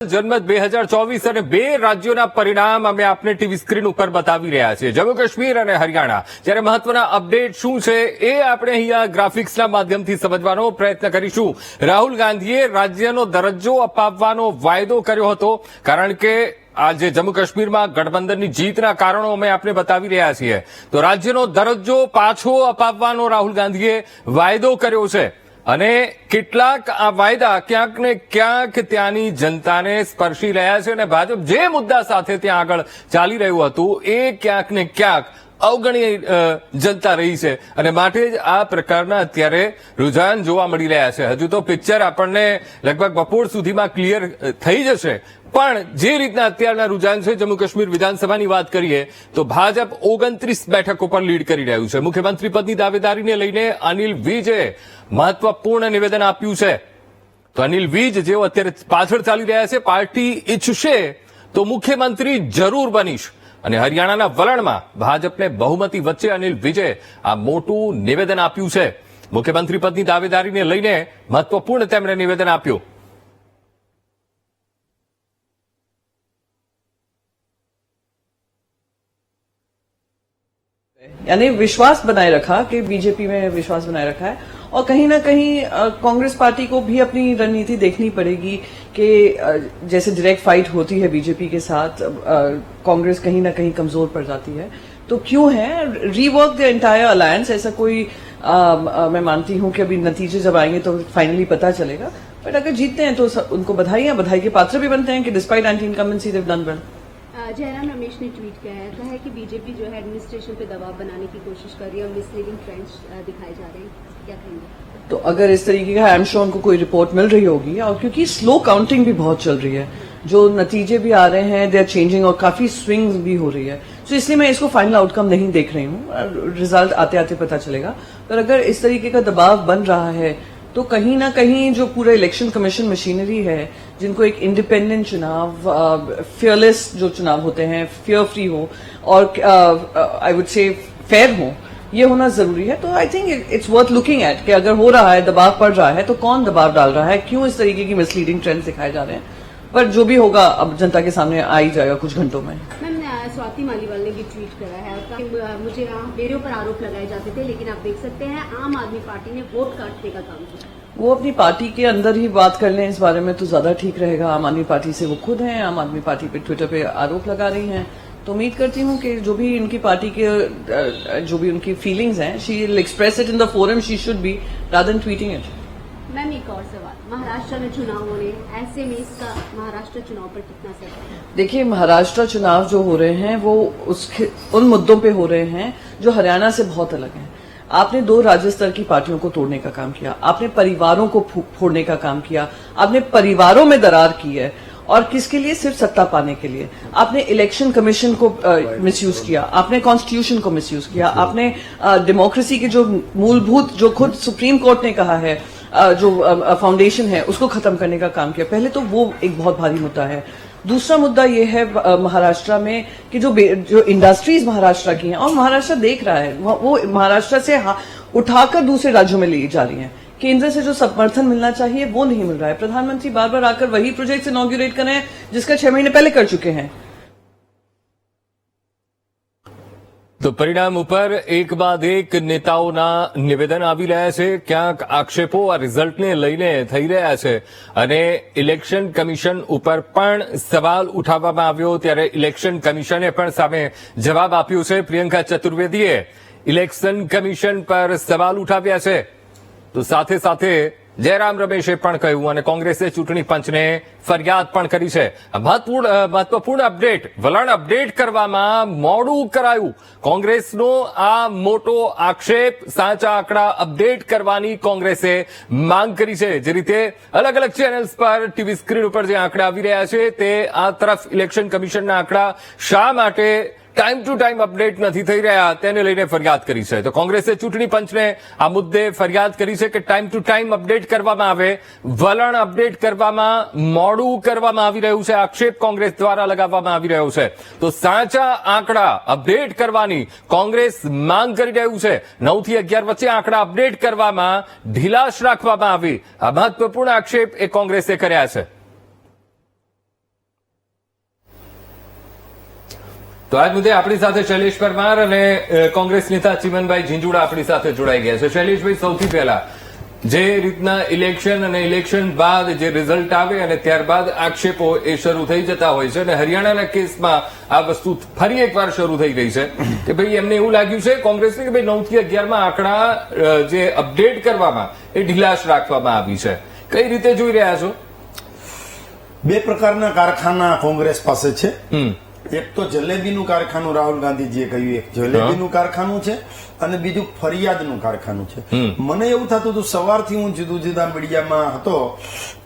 જનમત બે હજાર ચોવીસ અને બે રાજ્યોના પરિણામ અમે આપને ટીવી સ્ક્રીન ઉપર બતાવી રહ્યા છીએ. જમ્મુ કાશ્મીર અને હરિયાણા. જ્યારે મહત્વના અપડેટ શું છે એ આપણે અહીંયા ગ્રાફિક્સના માધ્યમથી સમજવાનો પ્રયત્ન કરીશું. રાહુલ ગાંધીએ રાજ્યનો દરજ્જો અપાવવાનો વાયદો કર્યો હતો, કારણ કે આજે જમ્મુ કાશ્મીરમાં ગઠબંધનની જીતના કારણો અમે આપને બતાવી રહ્યા છીએ. તો રાજ્યનો દરજ્જો પાછો અપાવવાનો રાહુલ ગાંધીએ વાયદો કર્યો છે. અને કેટલાક આ વાયદા ક્યાંક ને ક્યાંક ત્યાંની જનતાને સ્પર્શી રહ્યા છે અને ભાજપ જે મુદ્દા સાથે ત્યાં આગળ ચાલી રહ્યું હતું એ ક્યાંક ને ક્યાંક અવગણી જનતા રહી છે. અને માટે જ આ પ્રકારના અત્યારે રુઝાન જોવા મળી રહ્યા છે. હજુ તો પિક્ચર આપણને લગભગ બપોર સુધીમાં ક્લિયર થઈ જશે. પણ જે રીતના અત્યારના રુઝાન છે, જમ્મુ કાશ્મીર વિધાનસભાની વાત કરીએ, તો ભાજપ ઓગણત્રીસ બેઠકો પર લીડ કરી રહ્યું છે. મુખ્યમંત્રી પદની દાવેદારીને લઈને અનિલ વિજે મહત્વપૂર્ણ નિવેદન આપ્યું છે. તો અનિલ વિજ, જેઓ અત્યારે પાછળ ચાલી રહ્યા છે, પાર્ટી ઈચ્છશે, તો મુખ્યમંત્રી જરૂર બનીશ. અને હરિયાણાના વલણમાં ભાજપને બહુમતી વચ્ચે અનિલ વિજે આ મોટું નિવેદન આપ્યું છે મુખ્યમંત્રી પદની દાવેદારીને લઈને મહત્વપૂર્ણ તેમણે નિવેદન આપ્યું यानी विश्वास बनाए रखा कि बीजेपी में विश्वास बनाए रखा है और कहीं ना कहीं कांग्रेस पार्टी को भी अपनी रणनीति देखनी पड़ेगी कि जैसे डायरेक्ट फाइट होती है बीजेपी के साथ कांग्रेस कहीं ना कहीं कमज़ोर पड़ जाती है। तो क्यों है? रीवर्क द एंटायर अलायंस ऐसा कोई अ, अ, मैं मानती हूँ कि अभी नतीजे जब आएँगे तो फाइनली पता चलेगा। बट अगर जीतते हैं तो उनको बधाई है बधाई के पात्र भी बनते हैं कि despite anti incumbency they've done well Jairam Ramesh ने ट्वीट किया है कहा है कि बीजेपी जो है एडमिनिस्ट्रेशन पे दबाव बनाने की कोशिश कर रही है और मिसलीडिंग ट्रेंड्स दिखाए जा रहे हैं। तो अगर इस तरीके का एम श्योर उनको कोई रिपोर्ट मिल रही होगी, और क्योंकि स्लो काउंटिंग भी बहुत चल रही है, जो नतीजे भी आ रहे हैं दे आर चेंजिंग और काफ़ी स्विंग भी हो रही है। तो इसलिए मैं इसको फाइनल आउटकम नहीं देख रही हूँ रिज़ल्ट आते आते पता चलेगा। पर अगर इस तरीके का दबाव बन रहा है तो कहीं ना कहीं जो पूरा इलेक्शन कमीशन मशीनरी है, जिनको एक इंडिपेंडेंट चुनाव फियरलेस जो चुनाव होते हैं फियर फ्री हो, और आई वुड से फेयर हो ये होना ज़रूरी है। तो I think it's worth looking at कि अगर हो रहा है दबाव पड़ रहा है तो कौन दबाव डाल रहा है? क्यों इस तरीके की मिसलीडिंग ट्रेंड दिखाए जा रहे हैं? पर जो भी होगा अब जनता के सामने आ ही जाएगा कुछ घंटों में। मैम स्वाति मालीवाल ने भी ट्वीट करा है कि, मुझे मेरे ऊपर आरोप लगाए जाते थे लेकिन आप देख सकते हैं आम आदमी पार्टी ने वोट काटने का काम किया। वो अपनी पार्टी के अंदर ही बात कर लें इस बारे में तो ज़्यादा ठीक रहेगा। आम आदमी पार्टी से वो खुद हैं आम आदमी पार्टी पे ट्विटर पे आरोप लगा रही हैं। तो उम्मीद करती हूँ कि जो भी इनकी पार्टी के जो भी उनकी फीलिंग्स हैं she will express it in the forum she should be rather tweeting it ma'am एक और सवाल। महाराष्ट्र में चुनाव हैं। ऐसे में इसका महाराष्ट्र चुनाव पर कितना असर देखिए महाराष्ट्र चुनाव जो हो रहे हैं वो उसके उन मुद्दों पे हो रहे हैं जो हरियाणा से बहुत अलग हैं। आपने दो राज्य स्तर की पार्टियों को तोड़ने का काम किया आपने परिवारों को फोड़ने का काम किया आपने परिवारों में दरार की है। और किसके लिए? सिर्फ़ सत्ता पाने के लिए। आपने इलेक्शन कमीशन को मिसयूज किया। आपने कॉन्स्टिट्यूशन को मिसयूज किया। आपने डेमोक्रेसी के जो मूलभूत जो खुद सुप्रीम कोर्ट ने कहा है जो फाउंडेशन है उसको खत्म करने का काम किया। पहले तो वो एक बहुत भारी मुद्दा है। दूसरा मुद्दा ये है महाराष्ट्र में कि जो जो इंडस्ट्रीज़ महाराष्ट्र की हैं और महाराष्ट्र देख रहा है वो वो महाराष्ट्र से उठाकर दूसरे राज्यों में ली जा रही हैं। केंद्र से जो समर्थन मिलना चाहिए वो नहीं मिल रहा है प्रधानमंत्री बार बार आकर वही प्रोजेक्ट इनॉग्रेट कर रहे हैं जिसका छह महीने पहले कर चुके हैं તો પરિણામ ઉપર એક બાદ એક નેતાઓના નિવેદન આવી રહ્યા છે ક્યાંક આક્ષેપો આ રિઝલ્ટને લઈને થઈ રહ્યા છે અને ઇલેક્શન કમિશન ઉપર પણ સવાલ ઉઠાવવામાં આવ્યો ત્યારે ઇલેક્શન કમિશને પણ સામે જવાબ આપ્યો છે પ્રિયંકા ચતુર્વેદીએ ઇલેક્શન કમિશન પર સવાલ ઉઠાવ્યા છે તો સાથે સાથે જયરામ રમેશે પણ કહ્યું અને કોંગ્રેસે ચૂંટણી પંચને ફરિયાદ પણ કરી છે. મહત્વપૂર્ણ મહત્વપૂર્ણ અપડેટ, વલણ અપડેટ કરવામાં મોડું કરાયું. કોંગ્રેસનો આ મોટો આક્ષેપ, સાચા આંકડા અપડેટ કરવાની કોંગ્રેસે માંગ કરી છે. જે રીતે અલગ અલગ ચેનલ્સ પર ટીવી સ્ક્રીન ઉપર જે આંકડા આવી રહ્યા છે, તે આ તરફ ઇલેક્શન કમિશનના આંકડા શા માટે ટાઈમ ટુ ટાઈમ અપડેટ નથી થઈ રહ્યા, તેને લઈને ફરિયાદ કરી છે. તો કોંગ્રેસે ચૂંટણી પંચને આ મુદ્દે ફરિયાદ કરી છે કે ટાઈમ ટુ ટાઈમ અપડેટ કરવામાં આવે. વલણ અપડેટ કરવામાં, મોડું કરવામાં આવી રહ્યું છે. આક્ષેપ કોંગ્રેસ દ્વારા લગાવવામાં આવી રહ્યો છે. તો સાચા આંકડા અપડેટ કરવાની કોંગ્રેસ માંગ કરી રહ્યું છે. નવથી અગિયાર વચ્ચે આંકડા અપડેટ કરવામાં ઢીલાશ રાખવામાં આવી. આ મહત્વપૂર્ણ આક્ષેપ એ કોંગ્રેસે કર્યા છે. તો આજ મુદ્દે આપણી સાથે શૈલેષ પરમાર અને કોંગ્રેસ નેતા ચિમનભાઈ ઝીંઝુડા આપણી સાથે જોડાઈ ગયા છે. શૈલેષભાઈ સૌથી પહેલા જે રીતના ઇલેક્શન અને ઇલેક્શન બાદ જે રિઝલ્ટ આવે અને ત્યારબાદ આક્ષેપો એ શરૂ થઈ જતા હોય છે અને હરિયાણાના કેસમાં આ વસ્તુ ફરી એકવાર શરૂ થઈ ગઈ છે. કે ભાઈ એમને એવું લાગ્યું છે કોંગ્રેસને કે ભાઈ નવથી અગિયારમાં આંકડા જે અપડેટ કરવામાં એ ઢીલાશ રાખવામાં આવી છે. કઈ રીતે જોઈ રહ્યા છો? બે પ્રકારના કારખાના કોંગ્રેસ પાસે છે. હમ. એક તો જલેબીનું કારખાનું રાહુલ ગાંધીજીએ કહ્યું એક જલેબીનું કારખાનું છે અને બીજું ફરિયાદનું કારખાનું છે. મને એવું થતું હતું સવારથી હું જુદા જુદા મીડિયામાં હતો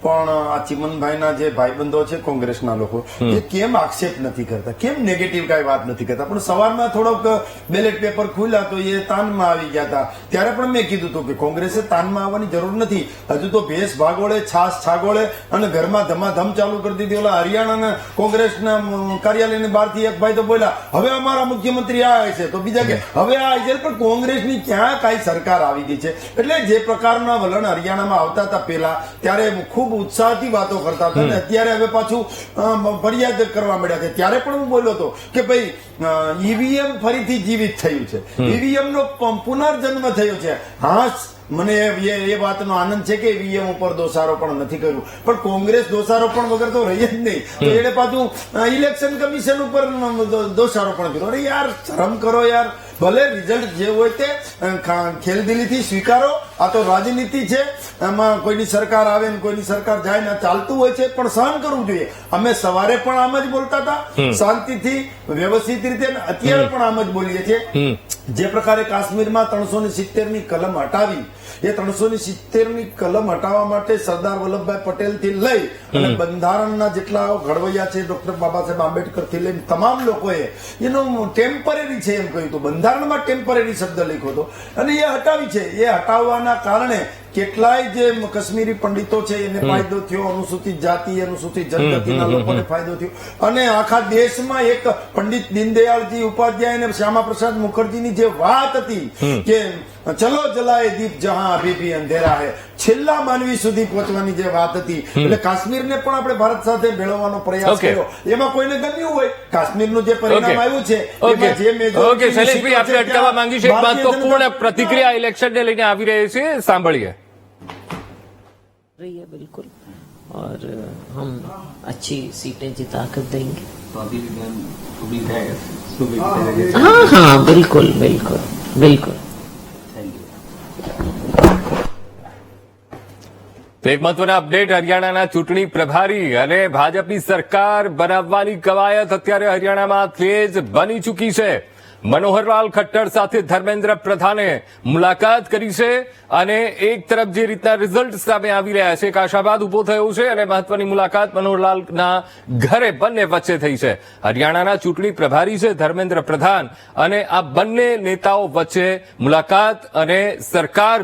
પણ આ ચિમનભાઈના જે ભાઈબંધો છે કોંગ્રેસના લોકો એ કેમ આક્ષેપ નથી કરતા? કેમ નેગેટિવ કાંઈ વાત નથી કરતા? પણ સવારમાં થોડોક બેલેટ પેપર ખુલ્યા તો એ તાનમાં આવી ગયા હતા. ત્યારે પણ મેં કીધું હતું કે કોંગ્રેસે તાનમાં આવવાની જરૂર નથી. હજુ તો ભેસ ભાગોળે છાસ છાગોળે અને ઘરમાં ધમાધમ ચાલુ કરી દીધી. ઓલા હરિયાણાના કોંગ્રેસના અમ, કાર્યાલયની બહારથી એક ભાઈ તો બોલ્યા હવે અમારા મુખ્યમંત્રી આ છે. તો બીજા કે હવે આ છે પણ કોંગ્રેસની ક્યાં કઈ સરકાર આવી ગઈ છે? એટલે જે પ્રકારના વલણ હરિયાણામાં આવતા હતા પેલા ત્યારે ખૂબ ઉત્સાહથી વાતો કરતા હતા. અને અત્યારે હવે પાછું ફરિયાદ કરવા મળ્યા છે ત્યારે પણ હું બોલ્યો હતો કે ભાઈ ઈવીએમ ફરીથી જીવિત થયું છે ઈવીએમ નો પુનર્જન્મ થયો છે હાશ મને એ વાતનો આનંદ છે કે ઈવીએમ ઉપર દોષારોપણ નથી કર્યું. પણ કોંગ્રેસ દોષારોપણ વગર તો રહી જ નહીં. તો એને પાછું ઇલેક્શન કમિશન ઉપર દોષારો દોષારોપણ કર્યું. અરે યાર શરમ કરો યાર. ભલે રિઝલ્ટ જે હોય તે ખેલદિલીથી સ્વીકારો. આ તો રાજનીતિ છે એમાં કોઈની સરકાર આવે ને કોઈની સરકાર જાય ને ચાલતું હોય છે પણ સહન કરવું જોઈએ. અમે સવારે પણ આમ જ બોલતા હતા. શાંતિથી વ્યવસ્થિત રીતે અત્યારે પણ આમ જ બોલીએ છીએ. જે પ્રકારે કાશ્મીરમાં ત્રણસો ને સિત્તેરની કલમ હટાવી એ ત્રણસો ને સિત્તેરની કલમ હટાવવા માટે સરદાર વલ્લભભાઈ પટેલથી લઈ અને બંધારણના જેટલા ઘડવૈયા છે ડોક્ટર બાબા સાહેબ આંબેડકરથી લઈને તમામ લોકોએ એનું ટેમ્પરરી છે એમ કહ્યું હતું બંધારણમાં ટેમ્પરરી શબ્દ લખ્યો હતો. અને એ હટાવી છે. એ હટાવવાના કારણે કેટલાય જે કાશ્મીરી પંડિતો છે એને ફાયદો થયો અનુસૂચિત જાતિ અનુસૂચિત જનજાતિના લોકોને ફાયદો થયો. અને આખા દેશમાં એક પંડિત દીનદયાળજી ઉપાધ્યાય અને શ્યામા પ્રસાદ મુખર્જીની જે વાત હતી કે ચલો જલાએ દીપ જહાં અભી ભી અંધેરા હે છેલ્લા માનવી સુધી પહોંચવાની જે વાત હતી એટલે કાશ્મીરને પણ આપણે ભારત સાથે ભેળવવાનો પ્રયાસ Okay. કર્યો એમાં કોઈને ગમ્યું હોય કાશ્મીરનું જે પરિણામ Okay. આવ્યું છે ઓકે એમાં જે majority ઓકે ની શૈલેષભાઈ સીટો આપણે છે, અટકાવવા ત્યાં માંગી છે એક ભારતીય મહત્વપૂર્ણ જનતા- પ્રતિક્રિયા ઇલેક્શનને લઈને આવી રહી છે સાંભળીએ रही है बिल्कुल और अ, हम अच्छी सीटें जिता कर देंगे हाँ हाँ बिल्कुल बिल्कुल बिल्कुल એક મહત્વના અપડેટ, હરિયાણાના ચૂંટણી પ્રભારી અને ભાજપની સરકાર બનાવવાની કવાયત અત્યારે હરિયાણામાં તેજ બની ચૂકી છે. મનોહરલાલ ખટ્ટર સાથે ધર્મેન્દ્ર પ્રધાને મુલાકાત કરી છે અને એક તરફ જે રીતના રિઝલ્ટ સામે આવી રહ્યા છે, એક આશાવાદ ઊભો થયો છે અને મહત્વની મુલાકાત મનોહરલાલના ઘરે બંને વચ્ચે થઈ છે. હરિયાણાના ચૂંટણી પ્રભારી છે ધર્મેન્દ્ર પ્રધાન અને આ બંને નેતાઓ વચ્ચે મુલાકાત અને સરકાર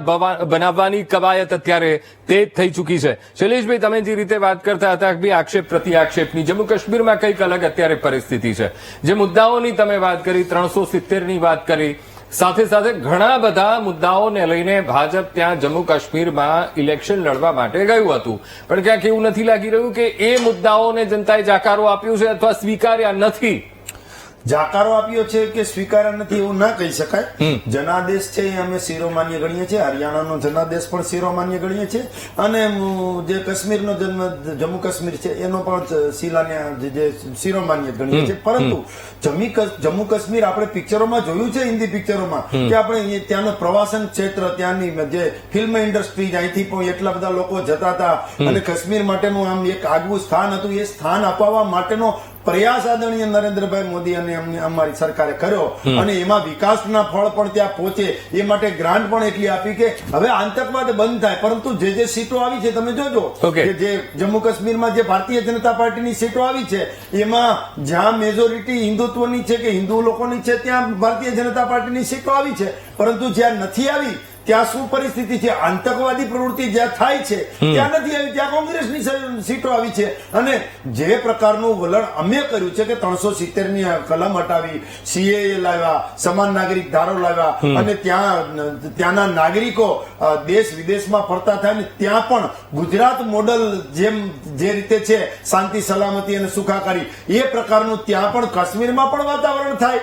બનાવવાની કવાયત અત્યારે તેજ થઈ ચૂકી છે. શૈલેષભાઈ, તમે જે રીતે વાત કરતા હતા કે આક્ષેપ પ્રતિ આક્ષેપની જમ્મુ કાશ્મીરમાં કંઈક અલગ અત્યારે પરિસ્થિતિ છે. જે મુદ્દાઓની તમે વાત કરી, ત્રણસો સિત્તેરની વાત કરી. સાથે સાથે ઘણા બધા મુદ્દાઓને લઈને ભાજપ ત્યાં જમ્મુ કાશ્મીરમાં ઇલેક્શન લડવા માટે ગયું હતું. પણ ક્યાંક એવું નથી લાગી રહ્યું કે એ મુદ્દાઓને જનતાએ જાકારો આપ્યો છે અથવા સ્વીકાર્યા નથી. જાકારો આપ્યો છે કે સ્વીકાર નથી એવું ના કહી શકાય. જનાદેશ છે એ અમે શિરોમાન્ય ગણીએ છીએ. હરિયાણાનો જનાદેશ પણ શિરોમાન્ય ગણીએ છીએ. અને જે કાશ્મીરનો જન્મ જમ્મુ કાશ્મીર છે એનો પણ શિલાન્ય જે- શિરોમાન્ય ગણીએ છીએ. પરંતુ જમ્મી જમ્મુ કાશ્મીર આપણે પિક્ચરોમાં જોયું છે હિન્દી પિક્ચરોમાં. કે આપણે ત્યાંનો પ્રવાસન ક્ષેત્ર ત્યાંની જે ફિલ્મ ઇન્ડસ્ટ્રી અહીંથી પણ એટલા બધા લોકો જતા હતા. અને કાશ્મીર માટેનું આમ એક આગવું સ્થાન હતું. એ સ્થાન અપાવવા માટેનો પ્રયાસ આદરણીય નરેન્દ્રભાઈ મોદી અને અમારી સરકારે કર્યો. અને એમાં વિકાસના ફળ પણ ત્યાં પહોંચે. એ માટે ગ્રાન્ટ પણ એટલી આપી કે હવે આતંકવાદ બંધ થાય પરંતુ જે જે સીટો આવી છે તમે જોજો. કે જે જમ્મુ કાશ્મીરમાં જે ભારતીય જનતા પાર્ટીની સીટો આવી છે એમાં જ્યાં મેજોરિટી હિન્દુત્વની છે કે હિન્દુ લોકોની છે ત્યાં ભારતીય જનતા પાર્ટીની સીટો આવી છે. પરંતુ જ્યાં નથી આવી ત્યાં શું પરિસ્થિતિ છે? આતંકવાદી પ્રવૃત્તિ જ્યાં થાય છે ત્યાં નથી આવી. ત્યાં કોંગ્રેસની સીટો આવી છે. અને જે પ્રકારનું વલણ અમે કર્યું છે કે ત્રણસો સિત્તેરની કલમ હટાવી સીએ લાવ્યા સમાન નાગરિક ધારો લાવ્યા અને ત્યાં ત્યાંના નાગરિકો દેશ વિદેશમાં ફરતા થાય ને ત્યાં પણ ગુજરાત મોડલ જેમ જે રીતે છે શાંતિ સલામતી અને સુખાકારી એ પ્રકારનું ત્યાં પણ કાશ્મીરમાં પણ વાતાવરણ થાય.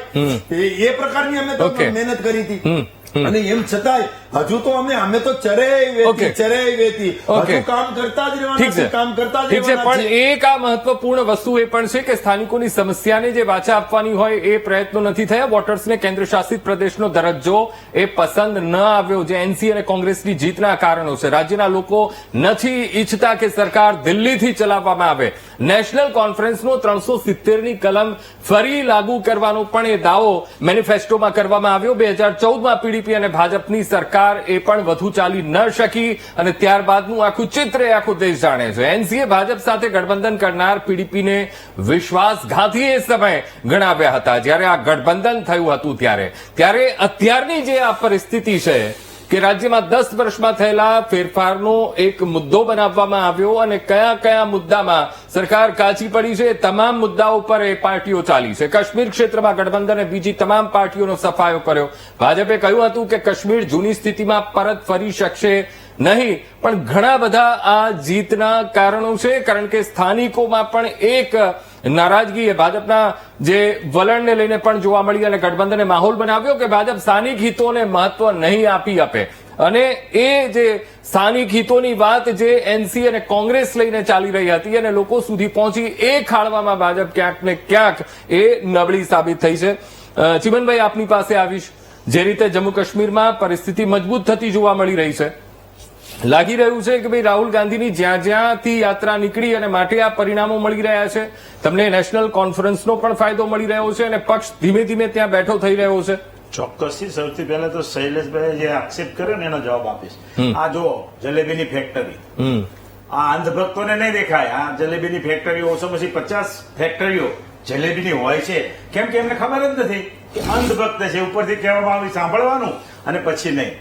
એ એ પ્રકારની અમે મહેનત કરી હતી. અને એમ છતાંય હજુ તો અમે અમે તો ચરે વેતી Okay. વેતી. હજુ કામ કરતા જ રહેવાના ઠીક છે. છે કામ કરતા જ છે પણ એક આ મહત્વપૂર્ણ વસ્તુ એ પણ છે કે સ્થાનિકોની સમસ્યાને જે વાચા આપવાની હોય એ પ્રયત્નો નથી થયા. વોટર્સને કેન્દ્ર શાસિત પ્રદેશનો દરજ્જો એ પસંદ ન આવ્યો જે એનસી અને કોંગ્રેસની જીતના કારણો છે. રાજ્યના લોકો નથી ઈચ્છતા કે સરકાર દિલ્હીથી ચલાવવામાં આવે. નેશનલ કોન્ફરન્સનો ત્રણસો સિત્તેરની કલમ ફરી લાગુ કરવાનો પણ એ દાવો મેનિફેસ્ટોમાં કરવામાં આવ્યો. બે હજાર ચૌદમાં પીડીપી અને ભાજપની સરકાર એ પણ વધુ ચાલી ન શકી અને ત્યારબાદનું આખું ચિત્ર એ આખો દેશ જાણે છે. એનસીએ ભાજપ સાથે ગઠબંધન કરનાર પીડીપીને વિશ્વાસઘાતી એ સમય ગણાવ્યા હતા. જ્યારે આ ગઠબંધન થયું હતું ત્યારે. ત્યારે અત્યારની જે આ પરિસ્થિતિ છે કે રાજ્યમાં દસ વર્ષમાં થયેલા ફેરફારનો એક મુદ્દો બનાવવામાં આવ્યો અને કયા કયા મુદ્દામાં સરકાર કાચી પડી છે તમામ મુદ્દાઓ પર એ પાર્ટીઓ ચાલી છે. કાશ્મીર ક્ષેત્રમાં ગઠબંધને બીજી તમામ પાર્ટીઓનો સફાયો કર્યો. ભાજપે કહ્યું હતું કે કાશ્મીર જૂની સ્થિતિમાં પરત ફરી શકશે નહીં, પણ ઘણા બધા આ જીતના કારણો છે. કારણ કે સ્થાનિકોમાં પણ એક નારાજગી ભાજપના જે વલણને લઈને પણ જોવા મળી અને ગઠબંધને માહોલ બનાવ્યો કે ભાજપ સ્થાનિક હિતોને મહત્વ નહીં આપી આપે. અને એ જે સ્થાનિક હિતોની વાત જે એનસી અને કોંગ્રેસ લઈને ચાલી રહી હતી અને લોકો સુધી પહોંચી, એ ખાળવામાં ભાજપ ક્યાંક ને ક્યાંક એ નબળી સાબિત થઈ છે. ચિમનભાઈ આપની પાસે આવીશ. જે રીતે જમ્મુ કાશ્મીરમાં પરિસ્થિતિ મજબૂત થતી જોવા મળી રહી છે. લાગી રહ્યું છે કે ભાઈ રાહુલ ગાંધીની જ્યાં જ્યાંથી યાત્રા નીકળી અને માટે આ પરિણામો મળી રહ્યા છે તમને નેશનલ કોન્ફરન્સનો પણ ફાયદો મળી રહ્યો છે અને પક્ષ ધીમે ધીમે ત્યાં બેઠો થઈ રહ્યો છે. ચોક્કસથી સૌથી પહેલા તો શૈલેષભાઈ જે આક્ષેપ કર્યો ને એનો જવાબ આપીશ. આ જો જલેબીની ફેક્ટરી આ અંધભક્તોને નહીં દેખાય. આ જલેબીની ફેક્ટરીઓ ઓછો પછી પચાસ ફેક્ટરીઓ જલેબીની હોય છે. કેમ કે એમને ખબર જ નથી કે અંધભક્ત છે. ઉપરથી કહેવામાં આવી સાંભળવાનું અને પછી નહીં.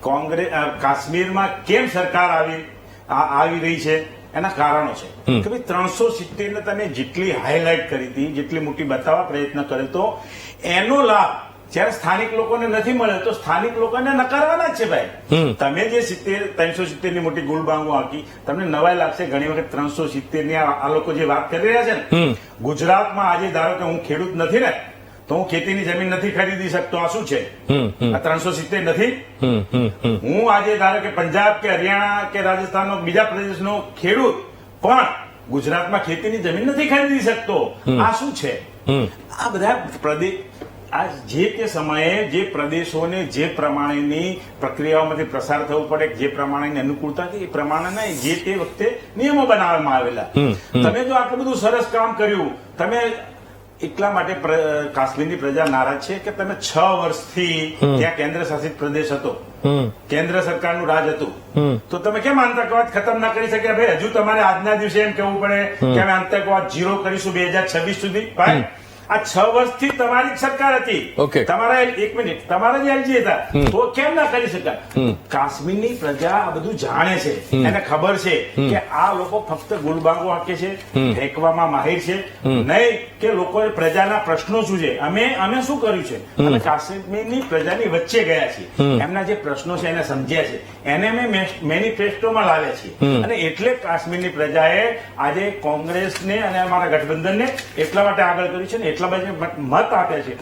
કોંગ્રેસ કાશ્મીરમાં કેમ સરકાર આવી આવી રહી છે? એના કારણો છે. કે ભાઈ ત્રણસો સિત્તેર ને તમે જેટલી હાઇલાઇટ કરી હતી જેટલી મોટી બતાવવા પ્રયત્ન કર્યો તો એનો લાભ જયારે સ્થાનિક લોકોને નથી મળે તો સ્થાનિક લોકોને નકારવાના જ છે ભાઈ. તમે જે સિત્તેર ત્રણસો સિત્તેરની મોટી ગુલબાંગો આપી તમને નવાઈ લાગશે ઘણી વખત ત્રણસો સિત્તેરની આ આ લોકો જે વાત કરી રહ્યા છે ને. ગુજરાતમાં આજે ધારો કે હું ખેડૂત નથી ને તો હું ખેતીની જમીન નથી ખરીદી શકતો. આ શું છે? આ ત્રણસો સિત્તેર નથી? હું આજે ધારો કે પંજાબ કે હરિયાણા કે રાજસ્થાનનો બીજા પ્રદેશનો ખેડૂત પણ ગુજરાતમાં ખેતીની જમીન નથી ખરીદી શકતો. આ શું છે? આ બધા પ્રદેશ આ જે તે સમયે જે પ્રદેશોને જે પ્રમાણેની પ્રક્રિયાઓમાંથી પ્રસાર થવું પડે જે પ્રમાણેની અનુકૂળતા હતી એ પ્રમાણેના જે તે વખતે નિયમો બનાવવામાં આવેલા. તમે જો આટલું બધું સરસ કામ કર્યું તમે એટલા માટે કાશ્મીરની પ્રજા નારાજ છે કે તમે છ વર્ષથી ત્યાં કેન્દ્ર શાસિત પ્રદેશ હતો. કેન્દ્ર સરકારનું રાજ હતું. તો તમે કેમ આતંકવાદ ખતમ ના કરી શક્યા? ભાઈ હજુ તમારે આજના દિવસે એમ કેવું પડે કે અમે આતંકવાદ ઝીરો કરીશું બે હજાર છવ્વીસ સુધી ભાઈ. આ છ વર્ષથી તમારી સરકાર હતી. ઓકે. તમારા એક મિનિટ. તમારા જે એલજી હતા તો કેમ ના કરી શકાય? કાશ્મીરની પ્રજા આ બધું જાણે છે. એને ખબર છે કે આ લોકો ફક્ત ગુલબાંગો હાંકે છે ફેંકવામાં માહિર છે. નહીં કે લોકો પ્રજાના પ્રશ્નો શું છે. અમે અમે શું કર્યું છે? અમે કાશ્મીરની પ્રજાની વચ્ચે ગયા છીએ. એમના જે પ્રશ્નો છે એને સમજ્યા છે. એને અમે મેનિફેસ્ટોમાં લાવ્યા છીએ. અને એટલે કાશ્મીરની પ્રજાએ આજે કોંગ્રેસને અને અમારા ગઠબંધનને એટલા માટે આગળ કર્યું છે ને એટલા છે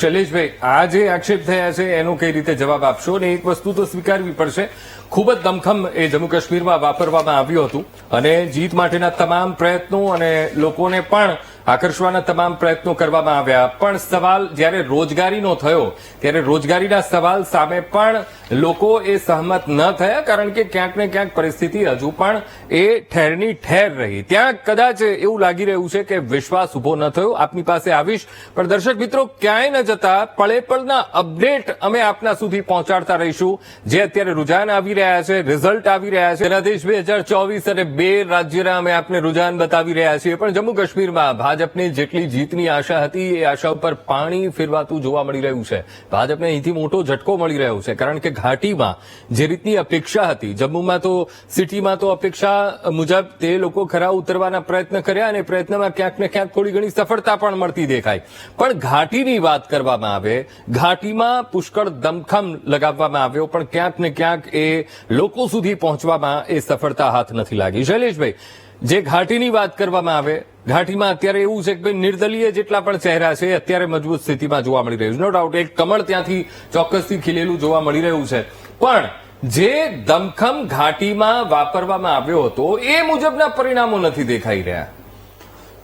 શૈલેષભાઈ, આ જે આક્ષેપ થયા છે, એનો કઈ રીતે જવાબ આપશો? અને એક વસ્તુ તો સ્વીકારવી પડશે. ખૂબ જ દમખમ એ જમ્મુ કાશ્મીરમાં વાપરવામાં આવ્યું હતું. અને જીત માટેના તમામ પ્રયત્નો અને લોકોને પણ આકર્ષવાના તમામ પ્રયત્નો કરવામાં આવ્યા. પણ સવાલ જ્યારે રોજગારીનો થયો, ત્યારે રોજગારીના સવાલ સામે પણ લોકો એ સહમત ન થયા, કારણ કે ક્યાંક ને ક્યાંક પરિસ્થિતિ હજુ પણ એ ઠેરની ઠેર રહી. ત્યાં કદાચ એવું લાગી રહ્યું છે કે વિશ્વાસ ઊભો ન થયો. આપની પાસે આવીશ. પણ દર્શક મિત્રો, ક્યાંય ન જતા પળે પળના અપડેટ અમે આપના સુધી પહોંચાડતા રહીશું. જે અત્યારે રુઝાન આવી રહ્યા છે, રિઝલ્ટ આવી રહ્યા છે. જનાદેશ બે હજાર ચોવીસ અને બે રાજ્યના અમે આપને રુઝાન બતાવી રહ્યા છીએ. પણ જમ્મુ કાશ્મીરમાં ભાજપને જેટલી જીતની આશા હતી, એ આશા ઉપર પાણી ફેરવાતું જોવા મળી રહ્યું છે. ભાજપને અહીંથી મોટો ઝટકો મળી રહ્યો છે, કારણ કે ઘાટીમાં જે રીતની અપેક્ષા હતી, જમ્મુમાં તો, સિટીમાં તો અપેક્ષા મુજબ તે લોકો ખરા ઉતરવાના પ્રયત્ન કર્યા અને પ્રયત્નમાં ક્યાંક ને ક્યાંક થોડી ઘણી સફળતા પણ મળતી દેખાય પણ ઘાટીની વાત કરવામાં આવે, ઘાટીમાં પુષ્કળ દમખમ લગાવવામાં આવ્યો, પણ ક્યાંક ને ક્યાંક એ લોકો સુધી પહોંચવામાં એ સફળતા હાથ નથી લાગી. શૈલેષભાઈ, જે ઘાટીની વાત કરવામાં આવે ઘાટીમાં અત્યારે એવું છે કે નિર્દલીય જેટલા પણ ચહેરા છે અત્યારે મજબૂત સ્થિતિમાં જોવા મળી રહ્યું છે. નો ડાઉટ એક કમળ ત્યાંથી ચોક્કસથી ખીલેલું જોવા મળી રહ્યું છે. પણ જે દમખમ ઘાટીમાં વાપરવામાં આવ્યો હતો એ મુજબના પરિણામો નથી દેખાઈ રહ્યા.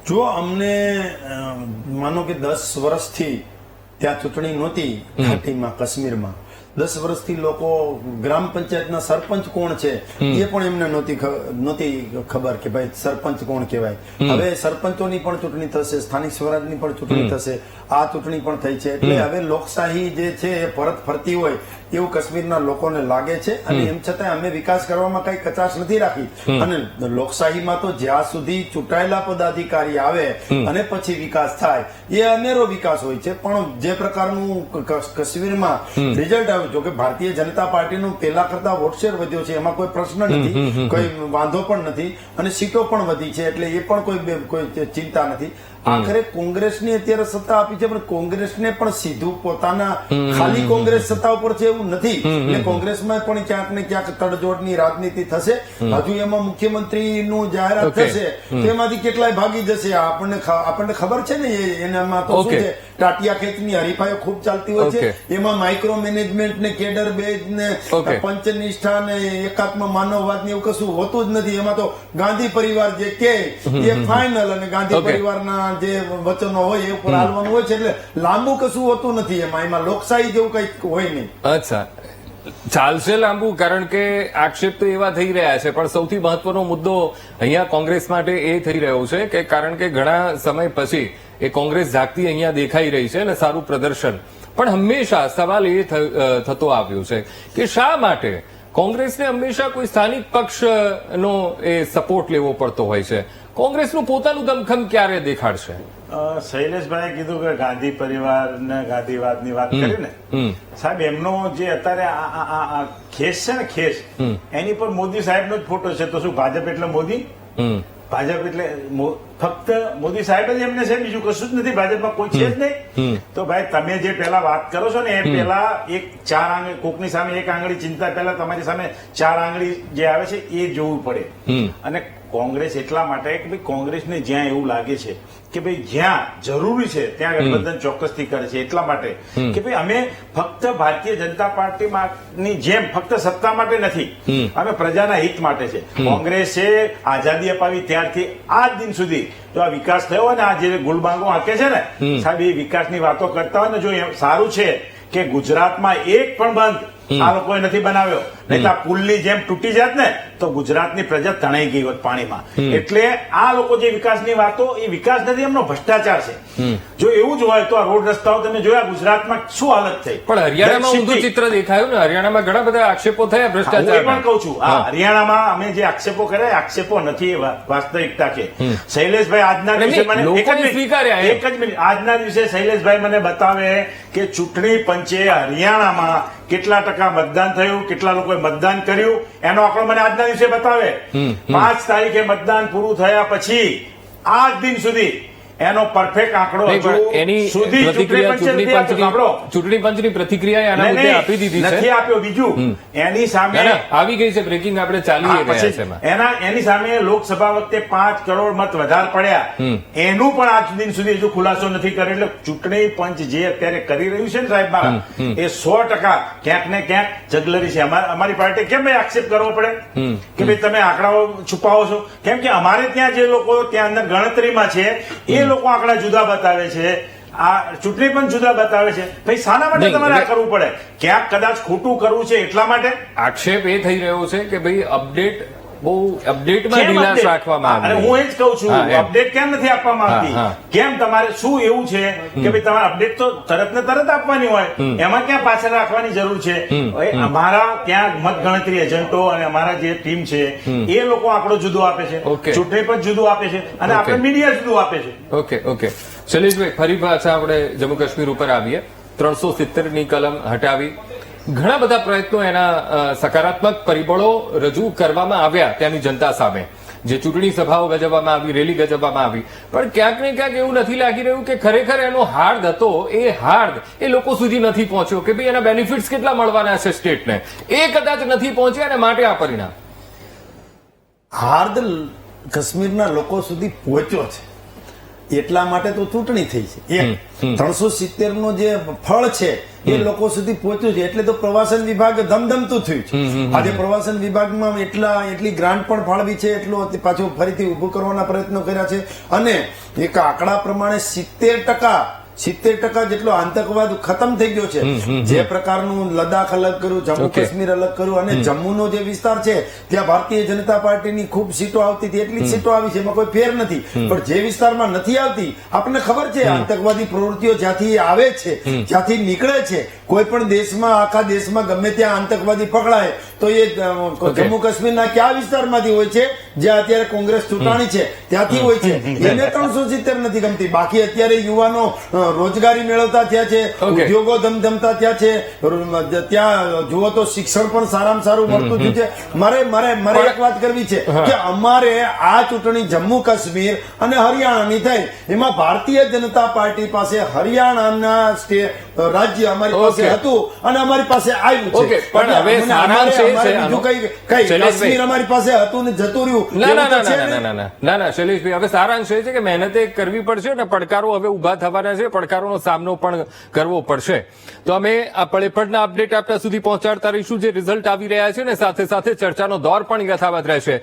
જો અમને માનો કે દસ વર્ષથી ત્યાં ચૂંટણી નહોતી ઘાટીમાં કાશ્મીરમાં દસ વર્ષથી લોકો ગ્રામ પંચાયતના સરપંચ કોણ છે એ પણ એમને નહોતી નહોતી ખબર કે ભાઈ સરપંચ કોણ કહેવાય. હવે સરપંચોની પણ ચૂંટણી થશે સ્થાનિક સ્વરાજની પણ ચૂંટણી થશે આ ચૂંટણી પણ થઈ છે. એટલે હવે લોકશાહી જે છે એ પરત ફરતી હોય એવું કાશ્મીરના લોકોને લાગે છે અને એમ છતાં અમે વિકાસ કરવામાં કઈ કચાશ નથી રાખી. અને લોકશાહીમાં તો જ્યાં સુધી ચૂંટાયેલા પદાધિકારી આવે અને પછી વિકાસ થાય એ અનેરો વિકાસ હોય છે. પણ જે પ્રકારનું કાશ્મીરમાં રિઝલ્ટ આવ્યું જોકે ભારતીય જનતા પાર્ટીનું પહેલા કરતા વોટ શેર વધ્યો છે. એમાં કોઈ પ્રશ્ન નથી. કોઈ વાંધો પણ નથી. અને સીટો પણ વધી છે. એટલે એ પણ કોઈ કોઈ ચિંતા નથી. આખરે કોંગ્રેસની અત્યારે સત્તા આપી છે પણ કોંગ્રેસને પણ સીધું પોતાના ખાલી કોંગ્રેસ સત્તા ઉપર છે એવું નથી. એટલે કોંગ્રેસમાં પણ ક્યાંક ને ક્યાંક તડજોડની રાજનીતિ થશે. હજુ એમાં મુખ્યમંત્રીનું જાહેરાત થશે તેમાંથી કેટલાય ભાગી જશે. આપણને આપણને ખબર છે ને એનામાં તો શું છે? ટાટિયા ખેતની હરીફાઈઓ ખૂબ ચાલતી હોય છે. એમાં માઇક્રો મેનેજમેન્ટ ને કેડર બેજ ને. પંચનિષ્ઠા ને એકાત્મ માનવવાદ ને એવું કશું હોતું જ નથી. એમાં તો ગાંધી પરિવાર જે કે એ ફાઇનલ અને ગાંધી Okay. પરિવારના જે વચનો હોય એ ઉપર હાલવાનું હોય છે એટલે લાંબુ કશું હોતું નથી એમાં. એમાં લોકશાહી જેવું કંઈક હોય નહીં. અચ્છા. ચાલશે લાંબુ કારણ કે આક્ષેપ તો એવા થઈ રહ્યા છે પણ સૌથી મહત્વનો મુદ્દો અહીંયા કોંગ્રેસ માટે એ થઈ રહ્યો છે કે કારણ કે ઘણા સમય પછી એ કોંગ્રેસ જાગતી અહીંયા દેખાઈ રહી છે અને સારું પ્રદર્શન. પણ હંમેશા સવાલ એ થતો આવ્યો છે કે શા માટે કોંગ્રેસને હંમેશા કોઈ સ્થાનિક પક્ષનો એ સપોર્ટ લેવો પડતો હોય છે? કોંગ્રેસનું પોતાનું દમખમ ક્યારે દેખાડશે? અ, શૈલેષભાઈએ કીધું કે ગાંધી પરિવાર ને ગાંધીવાદની વાત કરી ને. સાહેબ એમનો જે અત્યારે ખેસ છે ને ખેસ એની પર મોદી સાહેબનો જ ફોટો છે. તો શું ભાજપ એટલે મોદી? ભાજપ એટલે ફક્ત મોદી સાહેબ જ એમને છે બીજું કશું જ નથી. ભાજપમાં કોઈ છે જ નહીં. તો ભાઈ તમે જે પેલા વાત કરો છો ને એ પેલા એક ચાર આંગળી કોકની સામે એક આંગળી ચિંતા પહેલા તમારી સામે ચાર આંગળી જે આવે છે એ જોવું પડે. અને કોંગ્રેસ એટલા માટે કે ભાઈ કોંગ્રેસને જ્યાં એવું લાગે છે કે ભાઈ જ્યાં જરૂરી છે ત્યાં ગઠબંધન ચોક્કસથી કરે છે એટલા માટે કે ભાઈ અમે ફક્ત ભારતીય જનતા પાર્ટીની જેમ ફક્ત સત્તા માટે નથી અમે પ્રજાના હિત માટે છે. કોંગ્રેસે આઝાદી અપાવી ત્યારથી આજ દિન સુધી જો આ વિકાસ થયો ને આ જે ગુલબાંગો હાંકે છે ને સાહેબ એ વિકાસની વાતો કરતા હોય ને જો સારું છે કે ગુજરાતમાં એક પણ બંધ આ લોકોએ નથી બનાવ્યો. નહીં તો આ પુલની જેમ તૂટી જાત ને તો ગુજરાતની પ્રજા તણાઈ ગઈ હોત પાણીમાં. એટલે આ લોકો જે વિકાસની વાતો એ વિકાસ નથી એમનો ભ્રષ્ટાચાર છે. જો એવું જ હોય તો આ રોડ રસ્તાઓ તમે જોયા ગુજરાતમાં શું હાલત થઈ? પણ હરિયાણામાં ઊંધું ચિત્ર દેખાયું ને હરિયાણામાં ઘણા બધા આક્ષેપો થયા હા, હું ભ્રષ્ટાચાર પણ કહું છું. આ હરિયાણામાં અમે જે આક્ષેપો કર્યા આક્ષેપો નથી વાસ્તવિકતા કે શૈલેષભાઈ આજના દિવસે મને એક જ સ્વીકાર્યા એક જ મિનિટ. આજના દિવસે શૈલેષભાઈ મને બતાવે કે ચૂંટણી પંચે હરિયાણામાં કેટલા ટકા મતદાન થયું કેટલા લોકોએ મતદાન કર્યું એનો આંકડો મને આજના દિવસે બતાવે. પાંચ તારીખે મતદાન પૂરું થયા પછી આજ દિન સુધી એનો પરફેક્ટ આંકડો એની સુધી પ્રતિક્રિયા ચૂંટણી. પંચની ચૂંટણી પંચની પ્રતિક્રિયા એના મુદ્દે આપી દીધી નથી આપ્યો બીજું. એની સામે આવી ગઈ છે બ્રેકિંગ આપણે ચાલી રહ્યા છે એના એની સામે લોકસભા વખતે પાંચ કરોડ મત વધારે પડ્યા. એનું પણ આજ દિન સુધી હજુ ખુલાસો નથી કર્યો. એટલે ચૂંટણી પંચ જે અત્યારે કરી રહ્યું છે ને સાહેબ મારા એ સો ટકા ક્યાંક ને ક્યાંક જગલરી છે. અમારી પાર્ટી કેમ ભાઈ આક્ષેપ કરવો પડે? કે ભાઈ તમે આંકડાઓ છુપાવો છો? કેમ કે અમારે ત્યાં જે લોકો ત્યાં અંદર ગણતરીમાં છે એ લોકો આંકડા જુદા બતાવે છે આ ચૂંટણી પણ જુદા બતાવે છે. ભાઈ શાના માટે તમારે આ કરવું પડે? ક્યાંક કદાચ ખોટું કરવું છે એટલા માટે? આક્ષેપ એ થઈ રહ્યો છે કે ભાઈ અપડેટ બહુ અપડેટમાં કેમ રાખવામાં આવે હું એ જ કહું છું અપડેટ કેમ નથી આપવામાં આવતી? કેમ તમારે શું એવું છે કે ભાઈ તમારે અપડેટ તો તરત ને તરત આપવાની હોય? એમાં ક્યાં પાછળ રાખવાની જરૂર છે? અમારા ત્યાં મત ગણતરી એજન્ટો અને અમારા જે ટીમ છે એ લોકો આંકડો જુદો આપે છે. ચૂંટણી પણ જુદું આપે છે અને આપણે મીડિયા જુદું આપે છે. Okay okay. શૈલેષભાઈ ફરી પાછા આપણે જમ્મુ કાશ્મીર ઉપર આવીએ. ત્રણસો ની કલમ હટાવી ઘણા બધા પ્રયત્નો એના સકારાત્મક પરિબળો રજૂ કરવામાં આવ્યા ત્યાંની જનતા સામે. જે ચૂંટણી સભાઓ ગજવવામાં આવી, રેલી ગજવવામાં આવી. પણ ક્યાંક ને ક્યાંક એવું નથી લાગી રહ્યું કે ખરેખર એનો હાર્દ હતો, એ હાર્દ એ લોકો સુધી નથી પહોંચ્યો કે ભાઈ એના બેનિફિટ્સ કેટલા મળવાના છે સ્ટેટને. એ કદાચ નથી પહોંચ્યા અને માટે આ પરિણામ. હાર્દ કાશ્મીરના લોકો સુધી પહોંચ્યો છે. એટલા માટે તો ચૂંટણી થઈ છે. એક ત્રણસો સિત્તેર નો જે ફળ છે એ લોકો સુધી પહોંચ્યું છે. એટલે તો પ્રવાસન વિભાગ ધમધમતું થયું છે. આજે પ્રવાસન વિભાગમાં એટલા એટલી ગ્રાન્ટ પણ ફાળવી છે એટલો પાછું ફરીથી ઉભું કરવાના પ્રયત્નો કર્યા છે. અને એક આંકડા પ્રમાણે સિત્તેર ટકા સિત્તેર ટકા જેટલો આતંકવાદ ખતમ થઈ ગયો છે. જે પ્રકારનું લદ્દાખ અલગ કર્યું જમ્મુ કાશ્મીર અલગ કર્યું અને જમ્મુનો જે વિસ્તાર છે ત્યાં ભારતીય જનતા પાર્ટીની ખૂબ સીટો આવતી હતી એટલી સીટો આવી છે એમાં કોઈ ફેર નથી. પણ જે વિસ્તારમાં નથી આવતી આપણને ખબર છે આતંકવાદી પ્રવૃત્તિઓ જ્યાંથી આવે છે જ્યાંથી નીકળે છે કોઈ પણ દેશમાં આખા દેશમાં ગમે ત્યાં આતંકવાદી પકડાય તો એ. જમ્મુ કાશ્મીરના કયા વિસ્તારમાંથી હોય છે? જ્યાં અત્યારે કોંગ્રેસ ચૂંટાણી છે. ત્યાંથી હોય છે. એને ત્રણસો સિત્તેર નથી ગમતી. બાકી અત્યારે યુવાનો રોજગારી મેળવતા થયા છે ઉદ્યોગો ધમધમતા ત્યાં છે. ત્યાં જુઓ તો શિક્ષણ પણ સારામાં સારું મળતું થયું છે. મારે મારે મારે એક વાત કરવી છે કે અમારે આ ચૂંટણી જમ્મુ કાશ્મીર અને હરિયાણાની થઈ. એમાં ભારતીય જનતા પાર્ટી પાસે હરિયાણાના રાજ્ય અમારી પાસે હતું અને અમારી પાસે આવ્યું છે. પણ હવે એ છે બીજું. કઈ કઈ શૈલેષભાઈ. કાશ્મીર અમારી પાસે હતું ને જતું રહ્યું. ના ના ના ના ના? ના ના ના. શૈલેષભાઈ હવે સારાંશ એ છે કે મહેનતે કરવી પડશે ને પડકારો હવે ઊભા થવાના છે. પડકારોનો સામનો પણ કરવો પડશે. તો અમે આ પળેપળના અપડેટ આપણા સુધી પહોંચાડતા રહીશું. જે રિઝલ્ટ આવી રહ્યા છે ને સાથે સાથે ચર્ચાનો દોર પણ યથાવત રહેશે.